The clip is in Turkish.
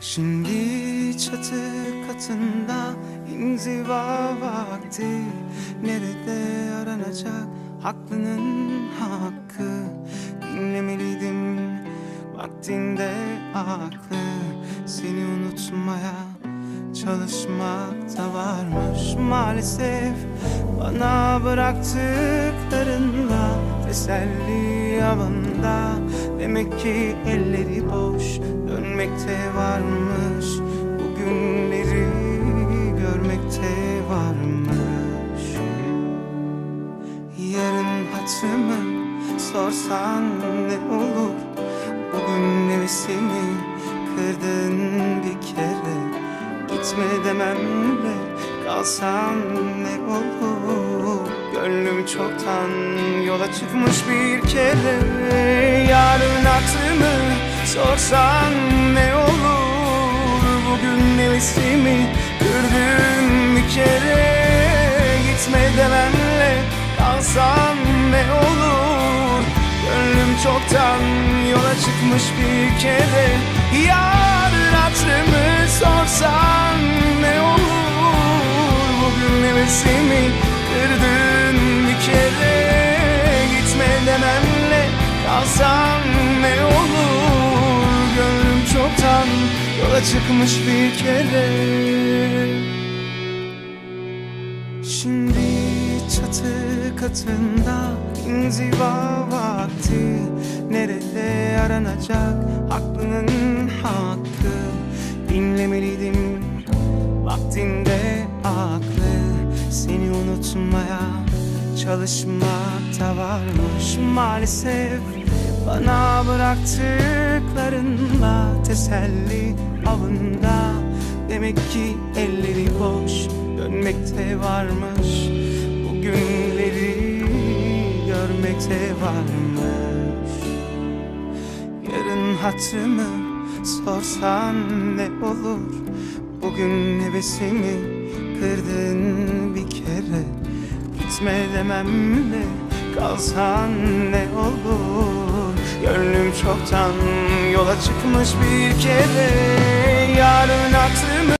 Şimdi çatı katında inziva vakti. Nerede aranacak haklının hakkı? Dinlemeliydim vaktinde aklı. Seni unutmaya çalışmak da varmış Maalesef. Bana bıraktıklarınla Teselli avında Demek ki elleri boş Dönmekte varmış Bugünleri görmekte varmış. Yarın hatırımı sorsan ne olur? Bugün nefesimi kırdın bir kere. Gitme dememle kalsan ne olur? Gönlüm çoktan yola çıkmış bir kere. Yarın aklımı sorsan ne olur? Bugün nefesimi kırdın bir kere. Gitme dememle kalsan ne olur? Gönlüm çoktan yola çıkmış bir kere. Yarın hatırımı sorsan ne olur? Bugün nefesimi kırdın bir kere. Gitme dememle kalsan ne olur yola çıkmış bir kere. Şimdi çatı katında inziva vakti. Nerede aranacak aklının hakkı? Dinlemeliydim vaktinde aklı. Seni unutmaya çalışmak da varmış Maalesef bana bıraktıklarınla teselli avında. Demek ki elleri boş dönmekte varmış. Bugünleri görmekte varmış. Yarın hatırımı sorsan ne olur? Bugün hevesimi kırdın bir kere. Gitme dememle kalsan ne olur Gönlüm çoktan yola çıkmış bir kere. Yarın aklımı